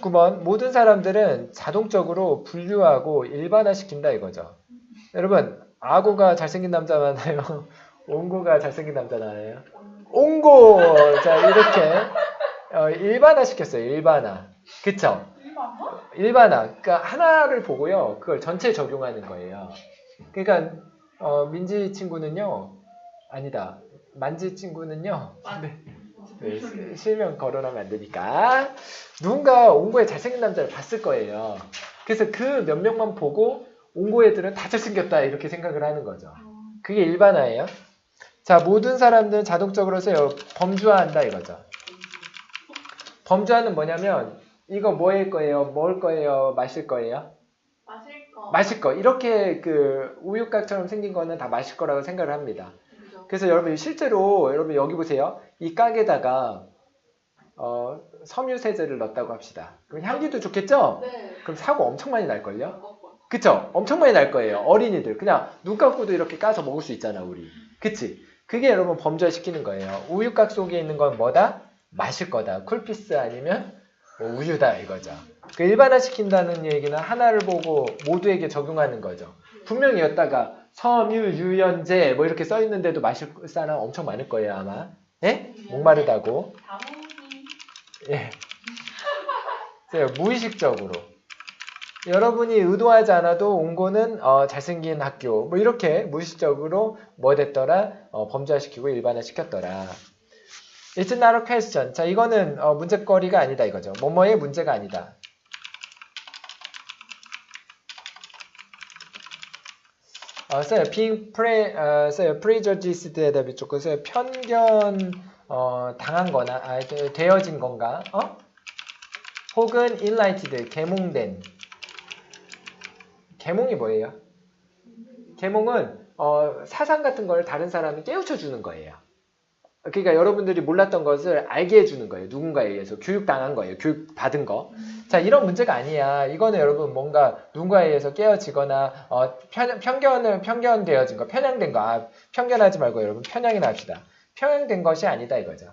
39번 모든 사람들은 자동적으로 분류하고 일반화시킨다 이거죠. 여러분 아고가 잘생긴 남자 많아요. 옹고가 잘생긴 남자 많아요. 옹고 자 이렇게 어, 일반화시켰어요. 일반화. 그쵸? 일반화? 일반화. 그러니까 하나를 보고요. 그걸 전체 적용하는 거예요. 그러니까 어, 민지 친구는요. 아니다. 만지 친구는요. 만- 네. 네, 시- 실명 거론하면 안 되니까. 누군가 옹고의 잘생긴 남자를 봤을 거예요. 그래서 그 몇 명만 보고 옹고 애들은 다 잘생겼다 이렇게 생각을 하는 거죠. 그게 일반화예요. 자, 모든 사람들은 자동적으로. 범주화한다 이거죠. 범주화는 뭐냐면 이거 뭐일 거예요? 먹을 거예요? 마실 거예요? 마실 거. 마실 거. 이렇게 그 우유곽처럼 생긴 거는 다 마실 거라고 생각을 합니다. 그래서 여러분 실제로 여러분 여기 보세요. 이 깍에다가 어, 섬유세제를 넣었다고 합시다. 그럼 향기도 좋겠죠? 네. 그럼 사고 엄청 많이 날걸요? 그쵸? 엄청 많이 날 거예요. 어린이들. 그냥 눈 감고도 이렇게 까서 먹을 수 있잖아, 우리. 그치? 그게 여러분 범죄시키는 거예요. 우유곽 속에 있는 건 뭐다? 마실 거다. 쿨피스 아니면 뭐 우유다 이거죠. 그 일반화시킨다는 얘기는 하나를 보고 모두에게 적용하는 거죠. 분명히 였다가 섬유, 유연제 뭐 이렇게 써 있는데도 마실 사람 엄청 많을 거예요, 아마. 예? 목마르다고. 예. 무의식적으로. 여러분이 의도하지 않아도 옹고는 어, 잘생긴 학교 뭐 이렇게 무의식적으로 뭐 됐더라 어, 범죄화시키고 일반화시켰더라. It's not a question. 자 이거는 어, 문제거리가 아니다 이거죠. 뭐뭐의 문제가 아니다. 써요. being 어, 써요. prejudiced에 대비 조금 써요. 편견 어, 당한 거나 아, 되- 되어진 건가? 어? 혹은 enlightened, 계몽된. 계몽이 뭐예요? 계몽은 어, 사상 같은 걸 다른 사람이 깨우쳐 주는 거예요. 그러니까 여러분들이 몰랐던 것을 알게 해주는 거예요. 누군가에 의해서 교육당한 거예요. 교육 받은 거. 자, 이런 문제가 아니야. 이거는 여러분 뭔가 누군가에 의해서 깨어지거나 어, 편, 편견을 편견되어진 거, 편향된 거. 아, 편견하지 말고 여러분 편향이나 합시다. 편향된 것이 아니다 이거죠.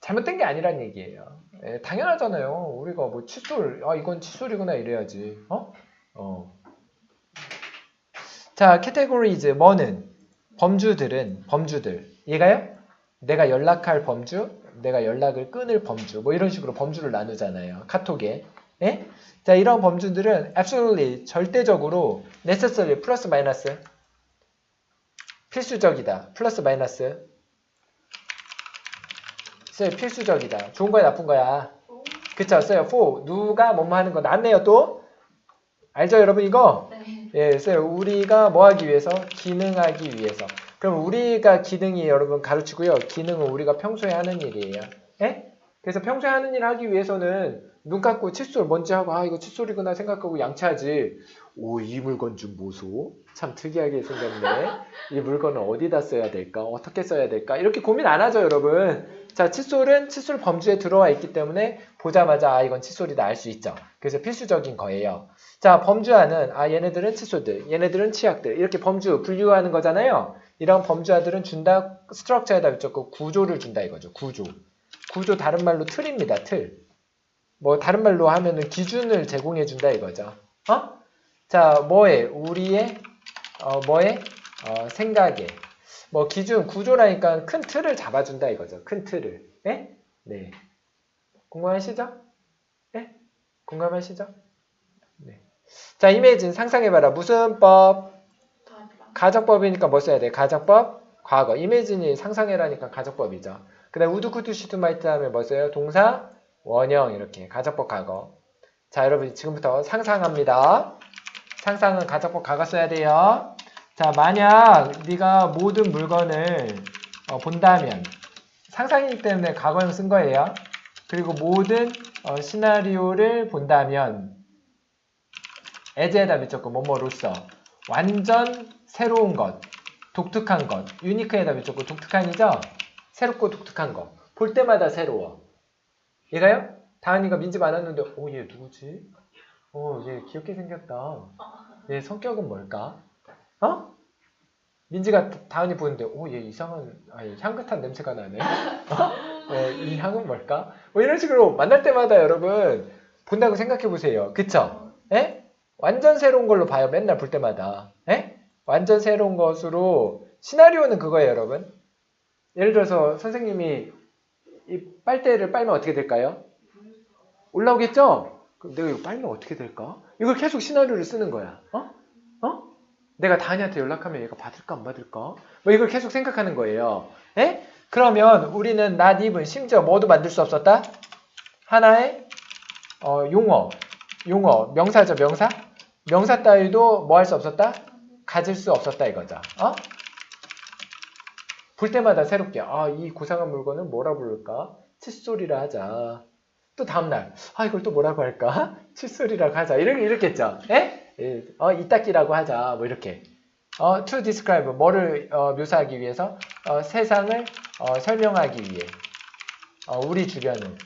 잘못된 게 아니란 얘기예요. 예, 당연하잖아요. 우리가 뭐 칫솔, 아 이건 칫솔이구나 이래야지. 어? 어. 자, categories 뭐는 범주들은 범주들. 얘가요? 내가 연락할 범주, 내가 연락을 끊을 범주, 뭐 이런 식으로 범주를 나누잖아요. 카톡에. 예? 자, 이런 범주들은 absolutely 절대적으로 necessary 플러스 마이너스 필수적이다. 플러스 마이너스 써요. 필수적이다. 좋은 거야, 나쁜 거야. 그쵸? 써요. for 누가 뭐뭐 하는 거 낫네요 또. 알죠, 여러분 이거? 네. 예, 써요. 우리가 뭐 하기 위해서? 기능하기 위해서. 그럼 우리가 기능이 여러분 가르치고요. 기능은 우리가 평소에 하는 일이에요. 예? 그래서 평소에 하는 일을 하기 위해서는 눈 감고 칫솔 뭔지 하고 아 이거 칫솔이구나 생각하고 양치하지. 오 이 물건 좀 보소. 참 특이하게 생겼네. 이 물건은 어디다 써야 될까? 어떻게 써야 될까? 이렇게 고민 안 하죠, 여러분. 자, 칫솔은 칫솔 범주에 들어와 있기 때문에 보자마자 아 이건 칫솔이다 알 수 있죠. 그래서 필수적인 거예요. 자, 범주화는 아 얘네들은 칫솔들, 얘네들은 치약들 이렇게 범주 분류하는 거잖아요. 이런 범주화들은 준다 스트럭처에다 붙였고 구조를 준다 이거죠. 구조. 구조 다른 말로 틀입니다. 틀. 뭐 다른 말로 하면은 기준을 제공해 준다 이거죠. 어? 자, 뭐에 우리의 어 뭐에 어 생각에 뭐 기준 구조라니까 큰 틀을 잡아준다 이거죠. 큰 틀을. 네? 네. 공감하시죠? 네? 공감하시죠? 네. 자, 이미진 상상해봐라. 무슨 법? 가정법이니까 뭐 써야 돼? 가정법, 과거. 이미진이 상상해라니까 가정법이죠. 그 다음 우두쿠투 시투마이트 하면 뭐 써요? 동사, 원형 이렇게. 가정법 과거. 자, 여러분 지금부터 상상합니다. 상상은 가정법 과거 써야 돼요. 자, 만약 네가 모든 물건을 어, 본다면 상상이기 때문에 과거형 쓴 거예요. 그리고 모든 어, 시나리오를 본다면 에제에다 미쳤고 뭐뭐로써 완전 새로운 것, 독특한 것, 유니크에다 미쳤고 독특한이죠? 새롭고 독특한 것. 볼 때마다 새로워. 얘가요? 다은이가 민지 많았는데, 오, 얘 누구지? 어, 얘 귀엽게 생겼다. 얘 성격은 뭘까? 어? 민지가 다- 다은이 보는데, 오, 얘 이상한, 아니, 향긋한 냄새가 나네. 어? 뭐, 이 향은 뭘까? 뭐 이런 식으로 만날 때마다 여러분 본다고 생각해 보세요. 그쵸? 예? 완전 새로운 걸로 봐요. 맨날 볼 때마다. 예? 완전 새로운 것으로 시나리오는 그거예요, 여러분. 예를 들어서 선생님이 이 빨대를 빨면 어떻게 될까요? 올라오겠죠? 그럼 내가 이거 빨면 어떻게 될까? 이걸 계속 시나리오를 쓰는 거야. 어? 어? 내가 다은이한테 연락하면 얘가 받을까 안 받을까? 뭐 이걸 계속 생각하는 거예요. 예? 그러면 우리는 not even 심지어 뭐도 만들 수 없었다? 하나의 어, 용어, 용어, 명사죠, 명사? 명사 따위도 뭐 할 수 없었다? 가질 수 없었다 이거죠. 어? 볼 때마다 새롭게 아, 이 고상한 물건은 뭐라 부를까? 칫솔이라 하자. 또 다음날 아 이걸 또 뭐라고 할까? 칫솔이라고 하자. 이렇게 이렇겠죠. 예? 예, 어, 이따끼라고 하자. 뭐 이렇게. 어, to describe 뭐를 어, 묘사하기 위해서 어, 세상을 어, 설명하기 위해 어, 우리 주변을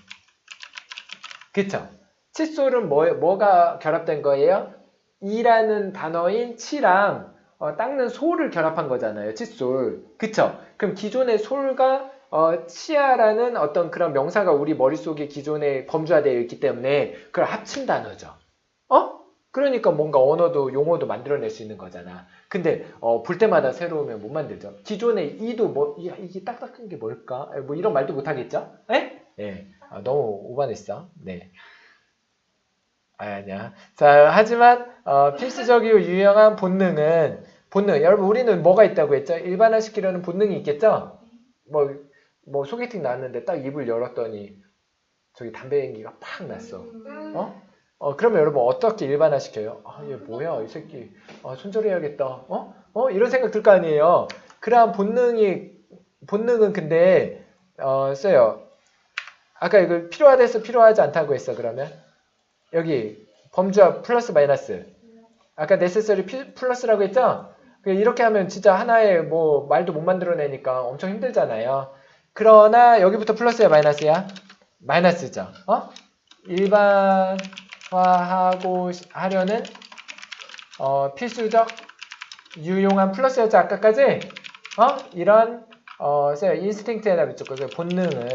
그쵸? 칫솔은 뭐, 뭐가 결합된 거예요? 이라는 단어인 치랑 어, 닦는 솔을 결합한 거잖아요. 칫솔. 그쵸? 그럼 기존의 솔과 어, 치아라는 어떤 그런 명사가 우리 머릿속에 기존에 범주화되어 있기 때문에 그걸 합친 단어죠. 어? 그러니까 뭔가 언어도 용어도 만들어낼 수 있는 거잖아. 근데 어, 볼 때마다 새로우면 못 만들죠. 기존의 이도 뭐 이, 이게 딱딱한 게 뭘까? 에, 뭐 이런 말도 못 하겠죠? 에? 예. 아, 너무 오반했어. 네. 아, 아니야. 자, 하지만 어, 필수적이고 유용한 본능은 본능. 여러분 우리는 뭐가 있다고 했죠? 일반화시키려는 본능이 있겠죠? 뭐, 뭐 소개팅 나왔는데 딱 입을 열었더니 저기 담배 연기가 팍 났어. 어? 어, 그러면 여러분 어떻게 일반화시켜요? 아, 얘 뭐야, 이 새끼. 아, 손절해야겠다. 어? 어? 이런 생각 들 거 아니에요. 그러한 본능이, 본능은 근데, 어, 써요. 아까 이거 필요하대서 필요하지 않다고 했어, 그러면? 여기, 범주와 플러스 마이너스. 아까 피- 플러스라고 했죠? 그 이렇게 하면 진짜 하나의 뭐 말도 못 만들어내니까 엄청 힘들잖아요. 그러나 여기부터 플러스야 마이너스야? 마이너스죠. 어? 일반 화하고 시- 하려는 어, 필수적 유용한 플러스였죠 아까까지 어? 이런 어, 인스팅트에다 붙였고 그 본능은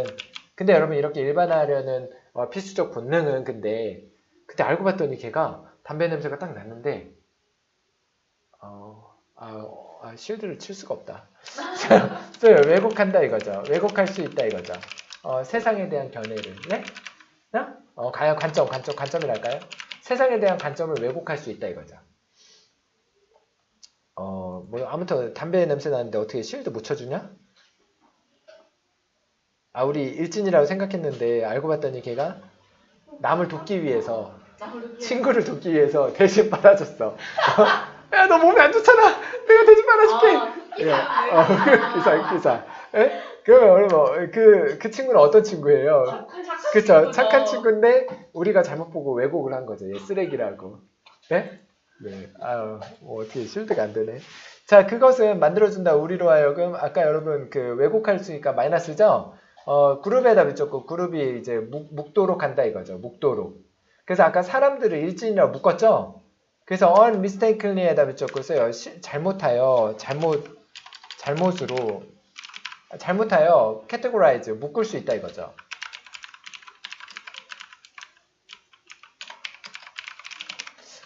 근데 여러분 이렇게 일반화하려는 어, 필수적 본능은 근데 그때 알고 봤더니 걔가 담배 냄새가 딱 났는데 어, 아, 아, 실드를 칠 수가 없다. 써요. 왜곡한다 이거죠. 왜곡할 수 있다 이거죠. 어, 세상에 대한 견해를. 네? 어? 어, 가요 관점, 관점, 관점이랄까요? 세상에 대한 관점을 왜곡할 수 있다 이거죠. 어, 뭐 아무튼 담배 냄새 나는데 어떻게 실드 못 쳐주냐? 아, 우리 일진이라고 생각했는데 알고 봤더니 걔가 남을 돕기 위해서 친구를 돕기 위해서 대신 빨아줬어. 야, 너 몸이 안 좋잖아. 내가 대신 빨아줄게. 예, 어, 기사, 기사. 예? 그러면 여러분, 그, 그 친구는 어떤 친구예요? 그쵸. 착한 친구인데, 우리가 잘못 보고 왜곡을 한 거죠. 얘 쓰레기라고. 네? 네. 아유, 뭐 어떻게 실드가 안 되네. 자, 그것은 만들어준다. 우리로 하여금, 아까 여러분 그 왜곡할 수 있으니까 마이너스죠? 어, 그룹에다 붙였고, 그룹이 이제 묵, 묵도로 간다 이거죠. 묵도로. 그래서 아까 사람들을 일진이라고 묶었죠? 그래서 unmistakenly에다 붙였고 써요. 시- 잘못하여, 잘못, 잘못으로, 잘못하여 categorize, 묶을 수 있다 이거죠.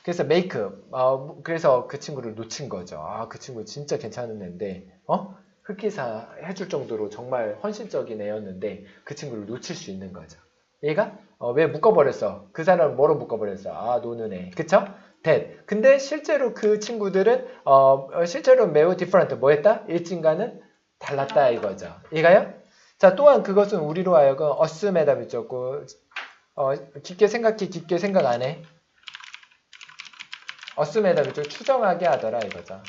그래서 make, 어, 그래서 그 친구를 놓친 거죠. 아, 그 친구 진짜 괜찮은 애인데, 어? 흑기사 해줄 정도로 정말 헌신적인 애였는데, 그 친구를 놓칠 수 있는 거죠. 얘가? 어, 왜 묶어버렸어? 그 사람을 뭐로 묶어버렸어? 아, 노는 애. 그쵸? that. 근데 실제로 그 친구들은, 어, 어, 실제로 매우 different. 뭐 했다? 일진과는 달랐다 이거죠. 이가요? 자, 또한 그것은 우리로 하여금 assume에다 붙였고, 어, 깊게 생각해, 깊게 생각 안 해. 붙여 추정하게 하더라 이거죠.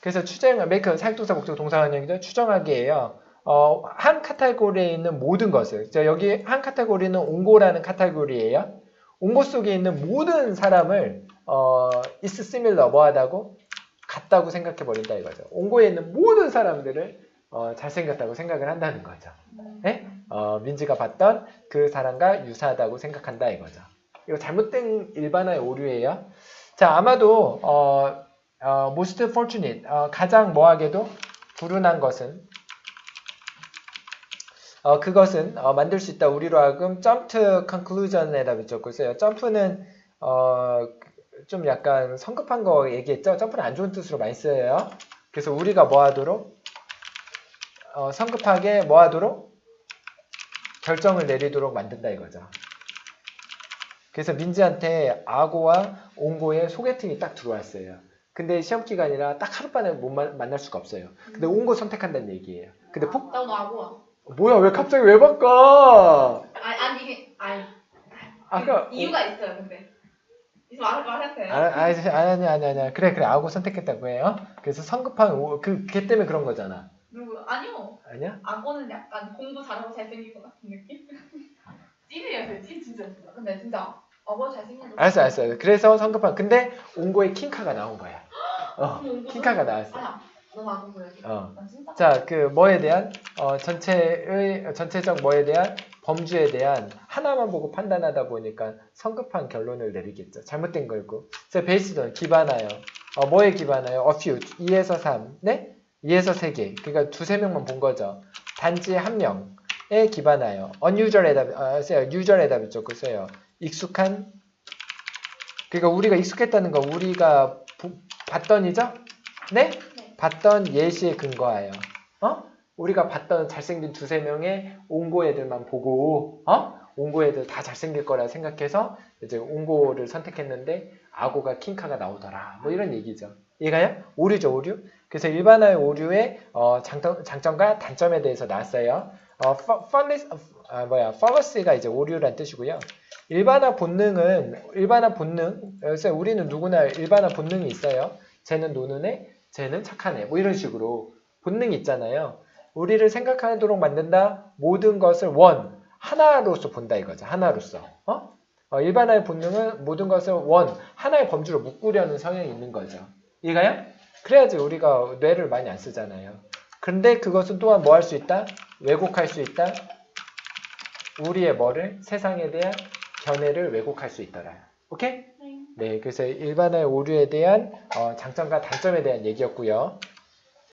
그래서 추정, make 사역동사 목적 동사원형이죠. 추정하기예요. 어, 한 카테고리에 있는 모든 것을. 자, 여기 한 카테고리는 옹고라는 카테고리예요. 옹고 속에 있는 모든 사람을 어, is similar 뭐하다고? 같다고 생각해 버린다 이거죠. 옹고에 있는 모든 사람들을 어, 잘생겼다고 생각을 한다는 거죠. 예? 어, 민지가 봤던 그 사람과 유사하다고 생각한다 이거죠. 이거 잘못된 일반화의 오류예요. 자, 아마도 어, 어, most fortunate 어, 가장 뭐하게도 불운한 것은 어, 그것은 어, 만들 수 있다. 우리로 하여금 to conclusion에다 붙였고 있어요. 점프는 어, 좀 약간 성급한 거 얘기했죠. 점프는 안 좋은 뜻으로 많이 쓰여요. 그래서 우리가 뭐 하도록 어, 성급하게 뭐 하도록 결정을 내리도록 만든다 이거죠. 그래서 민지한테 아고와 옹고의 소개팅이 딱 들어왔어요. 근데 시험 기간이라 딱 하룻밤에 못 만- 만날 수가 없어요. 근데 옹고 선택한다는 얘기예요. 근데 폭 나도 나고. 뭐야 왜 갑자기 왜 바꿔? 아니 아니 이게 아니. 아까 그 이유가 있어요 근데. 이제 말 말했어요. 아, 아니 아니 아니 아니 그래 그래 아고 선택했다고 해요. 그래서 성급한 오- 그, 걔 때문에 그런 거잖아. 누구? 아니요. 아니야? 악어는 약간 공부 잘하고 잘생긴 것 같은 느낌? 찐이에요, 찐 진짜. 근데 진짜 악어 잘생긴 거. 알았어 알았어. 그래서 성급한 근데 옹고의 킹카가 나온 거야. 어 킹카가 나왔어. 아야, 너 악어 보여줘. 어. 나 진짜. 자, 그 뭐에 대한 어, 전체의 전체적 뭐에 대한 범주에 대한 하나만 보고 판단하다 보니까 성급한 결론을 내리겠죠. 잘못된 걸고. 자, 베이스던 기반하여 어, 뭐에 기반하여? a few 2에서 3, 네? 2에서 3개. 그러니까 두세 명만 본 거죠. 단지 한명 에 기반하여 unusual에다 아, 써요. usual에다 붙였고 써요. 익숙한 그러니까 우리가 익숙했다는 거 우리가 보- 봤던이죠? 네? 네. 봤던 예시에 근거하여 어? 우리가 봤던 잘생긴 두세 명의 옹고 애들만 보고 어? 옹고 애들 다 잘생길 거라 생각해서 이제 옹고를 선택했는데 악어가 킹카가 나오더라 뭐 이런 얘기죠 이해가요? 오류죠 오류 그래서 일반화의 오류의 어, 장점, 장점과 단점에 대해서 나왔어요 어, fallis, 아, 뭐야, fallacy가 이제 오류란 뜻이고요 일반화 본능은 일반화 본능 그래서 우리는 누구나 일반화 본능이 있어요 쟤는 노는 애 쟤는 착한 애 뭐 이런 식으로 본능이 있잖아요. 우리를 생각하도록 만든다. 모든 것을 원 하나로서 본다 이거죠. 하나로서. 어? 어, 일반화의 본능은 모든 것을 원 하나의 범주로 묶으려는 성향이 있는 거죠. 이해가요? 그래야지 우리가 뇌를 많이 안 쓰잖아요. 그런데 그것은 또한 뭐 할 수 있다? 왜곡할 수 있다. 우리의 뭐를 세상에 대한 견해를 왜곡할 수 있더라. 오케이? 네. 네, 그래서 일반화의 오류에 대한 어, 장점과 단점에 대한 얘기였고요.